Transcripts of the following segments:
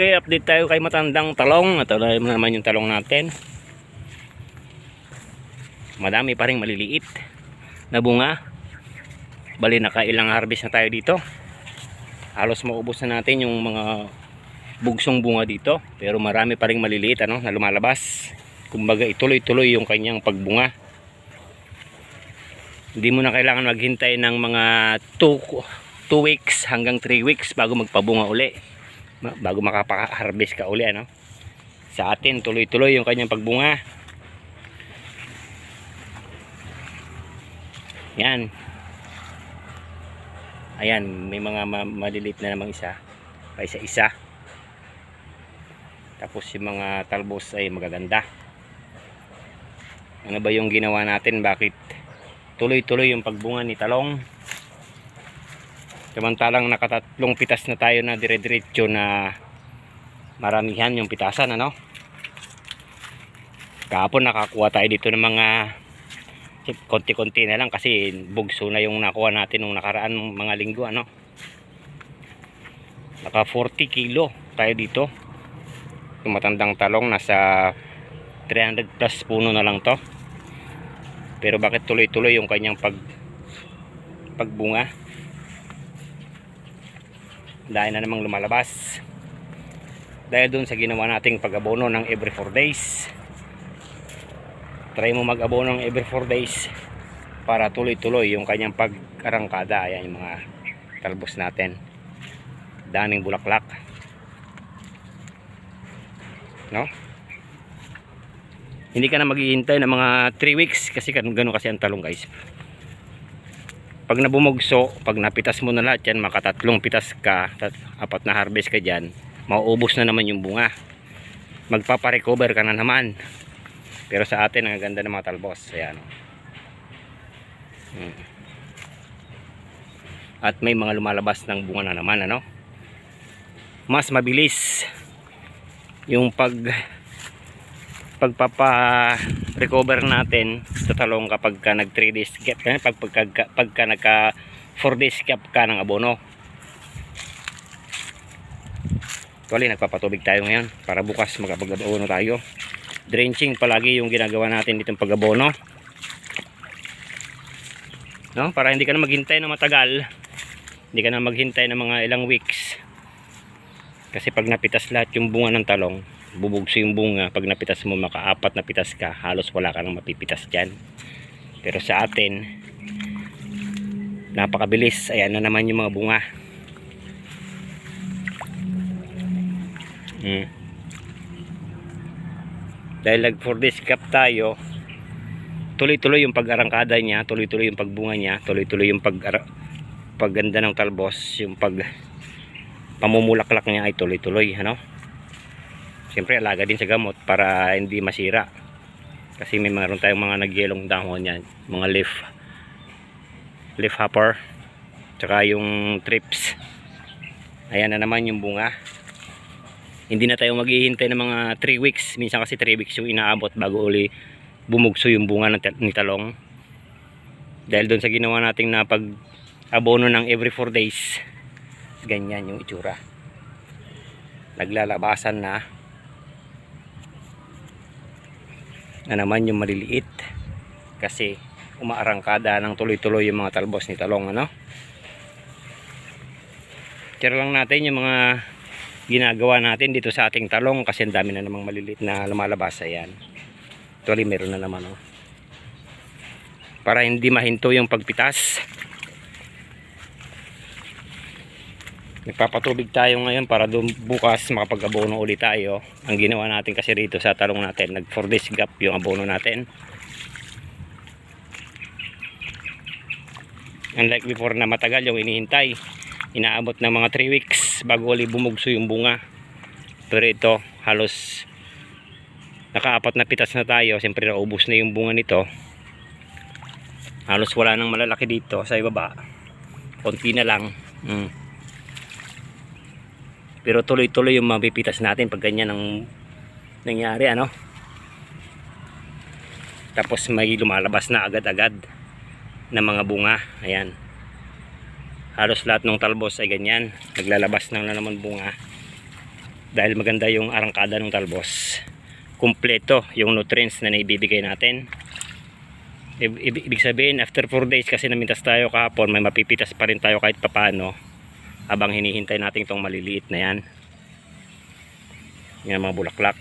Okay, update tayo kay matandang talong. Ito na naman yung talong natin. Madami pa rin maliliit na bunga. Bali, nakailang harvest na tayo dito. Halos maubos na natin yung mga bugsong bunga dito. Pero marami pa rin maliliit ano, na lumalabas. Kumbaga, ituloy-tuloy yung kanyang pagbunga. Hindi mo na kailangan maghintay ng mga 2 weeks hanggang 3 weeks bago magpabunga uli bago makapaka-harvest ka uli ano? Sa atin tuloy-tuloy yung kanyang pagbunga. Yan. Ayan may mga ma- maliliit na namang isa. Pa isa isa tapos yung mga talbos ay magaganda. Ano ba yung ginawa natin? Bakit tuloy-tuloy yung pagbunga ni talong Samantalang nakatatlong pitas na tayo na dire-diretso na maramihan yung pitasan ano. Kahapon nakakuha tayo dito ng mga konti-konti na lang kasi bugso na yung nakuha natin nung nakaraan mga linggo ano. Naka 40 kilo tayo dito. Yung matandang talong nasa 300 plus puno na lang to. Pero bakit tuloy-tuloy yung kanyang pag pagbunga? Dahil na namang lumalabas. Dahil dun sa ginawa nating pag-abono ng every 4 days. Try mo mag-abono ng every 4 days para tuloy-tuloy yung kanyang pag-arangkada. Ayan yung mga talbos natin. Daming bulaklak. No? Hindi ka na maghihintay ng mga 3 weeks kasi ganun kasi ang talong guys pag nabumugso, pag napitas mo na lahat yan, makatatlong pitas ka, tat, apat na harvest ka dyan, mauubos na naman yung bunga. Magpaparecover ka na naman. Pero sa atin, ang ganda ng mga talbos. Ayan. Hmm. At may mga lumalabas ng bunga na naman, ano? Mas mabilis yung pag pagpapa-recover natin sa talong kapag ka nag 3 days gap ka pag pagka, pagka nagka 4 days gap ka ng abono. Actually, nagpapatubig tayo ngayon para bukas magpag-abono tayo. Drenching palagi yung ginagawa natin ditong pag-abono. No? para hindi ka na maghintay ng matagal. Hindi ka na maghintay ng mga ilang weeks. Kasi pag napitas lahat yung bunga ng talong bubugso yung bunga pag napitas mo makaapat na pitas ka halos wala ka nang mapipitas dyan. Pero sa atin napakabilis. Ayan na naman yung mga bunga. Hmm. dahil nag 4 days cap tayo tuloy-tuloy yung pag-arangkada niya tuloy-tuloy yung pagbunga niya tuloy-tuloy yung pag pagganda ng talbos yung pag pamumulaklak niya ay tuloy-tuloy ano Siyempre alaga din sa gamot para hindi masira. Kasi may meron tayong mga nagyelong dahon yan, mga leaf leaf hopper. Tsaka yung trips. Ayan na naman yung bunga. Hindi na tayo maghihintay ng mga 3 weeks. Minsan kasi 3 weeks yung inaabot bago uli bumugso yung bunga ng ni talong. Dahil doon sa ginawa nating na pag abono ng every 4 days. Ganyan yung itsura. Naglalabasan na na naman yung maliliit. Kasi umaarangkada ng tuloy-tuloy yung mga talbos ni talong ano? Tira lang natin yung mga ginagawa natin dito sa ating talong kasi ang dami na namang maliliit na lumalabas ayan. Actually meron na naman oh. para hindi mahinto yung pagpitas nagpapatubig tayo ngayon para doon bukas makapag-abono ulit tayo. Ang ginawa natin kasi rito sa talong natin nag 4 days gap yung abono natin. Unlike before na matagal yung inihintay inaabot ng mga 3 weeks bago ulit bumugso yung bunga. Pero ito halos nakaapat na pitas na tayo. Siyempre naubos na yung bunga nito. Halos wala nang malalaki dito sa ibaba. Konti na lang. Hmm. Pero tuloy-tuloy yung mapipitas natin pag ganyan ang nangyari ano. Tapos may lumalabas na agad-agad na mga bunga. Ayan. Halos lahat ng talbos ay ganyan. Naglalabas na, na naman bunga. dahil maganda yung arangkada ng talbos kumpleto yung nutrients na naibibigay natin Ib- ib- ibig sabihin after 4 days kasi namintas tayo kahapon may mapipitas pa rin tayo kahit papano habang hinihintay natin itong maliliit na yan. Yan mga bulaklak.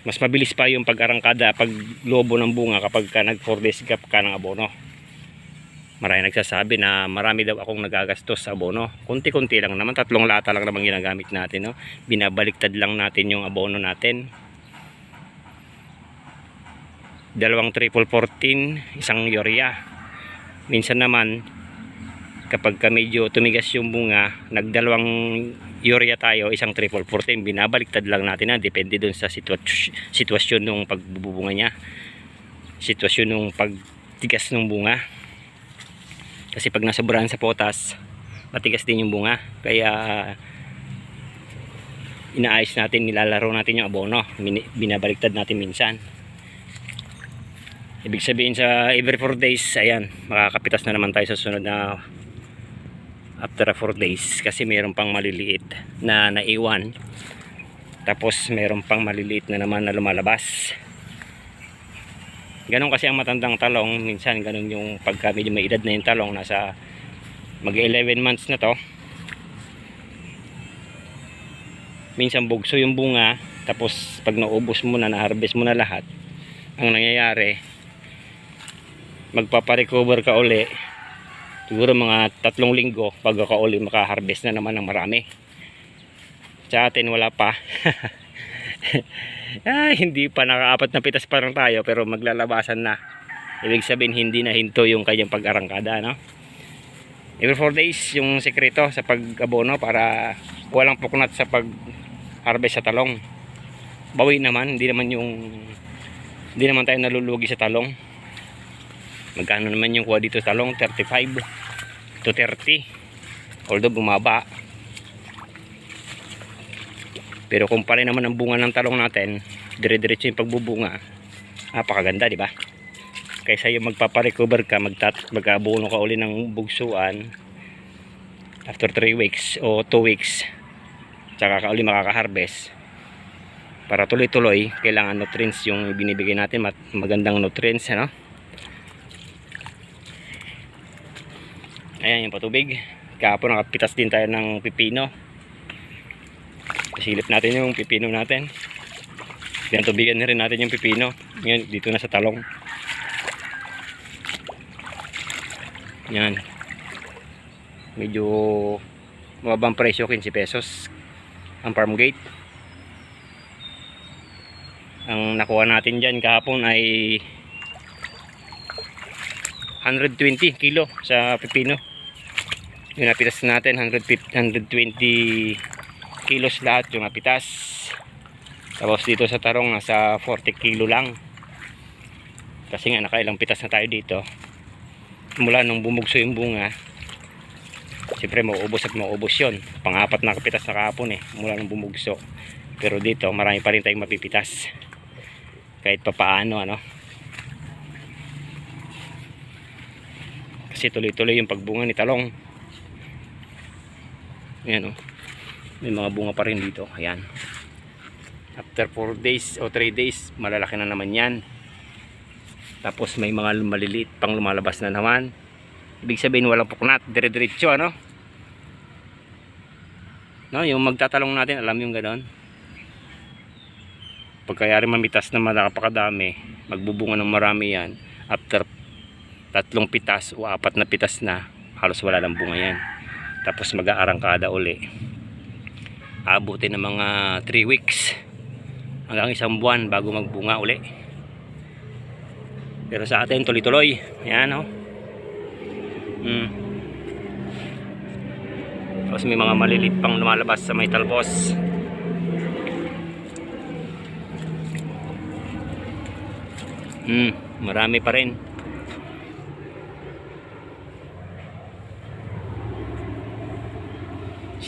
Mas mabilis pa yung pag-arangkada pag lobo ng bunga kapag ka nag 4 days gap ka ng abono. Marami nagsasabi na marami daw akong nagagastos sa abono. Kunti-kunti lang naman tatlong lata lang naman ginagamit natin no? binabaliktad lang natin yung abono natin. Dalawang triple 14 isang urea. Minsan naman kapag ka medyo tumigas yung bunga nagdalawang urea tayo isang triple 14 binabaliktad lang natin na depende dun sa sitwasyon, sitwasyon ng pagbubunga niya. Sitwasyon ng pagtigas ng bunga. Kasi pag nasobrahan sa potas matigas din yung bunga. Kaya inaayos natin nilalaro natin yung abono. Binabaliktad natin minsan. Ibig sabihin sa every 4 days ayan makakapitas na naman tayo sa sunod na after 4 days kasi mayroon pang maliliit na naiwan. Tapos mayroon pang maliliit na naman na lumalabas. Ganon kasi ang matandang talong, minsan ganon yung pagka medyo may edad na yung talong, nasa mag 11 months na to. Minsan bugso yung bunga, tapos pag naubos mo na, na-harvest mo na lahat, ang nangyayari, magpaparecover ka uli, siguro mga tatlong linggo, pag ka uli makaharvest na naman ng marami. Sa atin wala pa. Ay, hindi pa nakaapat na pitas pa lang tayo pero maglalabasan na. Ibig sabihin hindi na hinto yung kanyang pag-arangkada, no? Every 4 days yung sekreto sa pag-abono para walang puknat sa pag-harvest sa talong. Bawi naman, hindi naman yung hindi naman tayo nalulugi sa talong. Magkano naman yung kuha dito sa talong? 35 to 30. Although bumaba, pero kung pare naman ang bunga ng talong natin, dire-diretso yung pagbubunga. Napakaganda, di ba? Kaysa yung magpaparecover ka, magtat magkabuno ka uli ng bugsuan after 3 weeks o 2 weeks tsaka ka uli makaka-harvest para tuloy-tuloy kailangan nutrients yung binibigay natin magandang nutrients ano ayan yung patubig kahapon nakapitas din tayo ng pipino Silip natin yung pipino natin. Yan, tubigan na rin natin yung pipino. Ngayon, dito na sa talong. Yan. Medyo mababang presyo, 15 pesos. Ang farm gate. Ang nakuha natin dyan kahapon ay 120 kilo sa pipino. Yung napitas natin, 150, 120 kilos lahat yung apitas tapos dito sa tarong nasa 40 kilo lang. Kasi nga nakailang pitas na tayo dito. Mula nung bumugso yung bunga siyempre mauubos at mauubos yun. Pangapat na kapitas na kahapon eh mula nung bumugso. Pero dito marami pa rin tayong mapipitas. Kahit papaano ano. Kasi tuloy tuloy yung pagbunga ni talong yan o oh. May mga bunga pa rin dito. Ayan. After 4 days o 3 days malalaki na naman yan. Tapos may mga maliliit pang lumalabas na naman. Ibig sabihin walang puknat dire diretso ano? No yung magtatalong natin alam yung ganon. Pagkayari mamitas na malakapakadami magbubunga ng marami yan after tatlong pitas o apat na pitas na halos wala lang bunga yan tapos mag-aarangkada uli. Abutin ng mga 3 weeks. Hanggang isang buwan bago magbunga uli. Pero sa atin tuloy-tuloy. Yan o oh. hmm. tapos may mga malilit pang lumalabas sa may talbos. Hmm, marami pa rin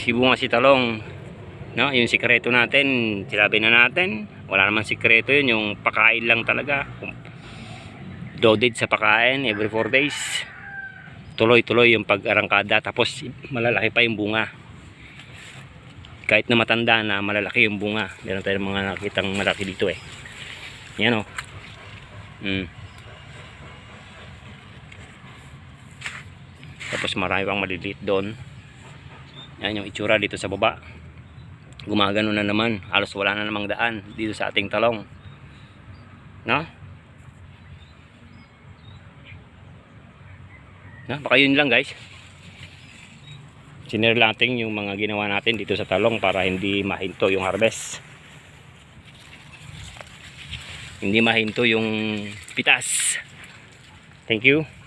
sibunga si talong. No yung sikreto natin sinabi na natin. Wala namang sikreto yun yung pakain lang talaga. Loaded sa pakain every 4 days. Tuloy tuloy yung pag-arangkada tapos malalaki pa yung bunga. Kahit na matanda na malalaki yung bunga. Meron tayong mga nakitang malaki dito eh. Yan o mm. tapos marami pang maliliit doon yan yung itsura dito sa baba. Gumagano na naman. Halos wala na namang daan dito sa ating talong. No? no? baka yun lang guys. Sinare natin yung mga ginawa natin dito sa talong para hindi mahinto yung harvest. Hindi mahinto yung pitas. Thank you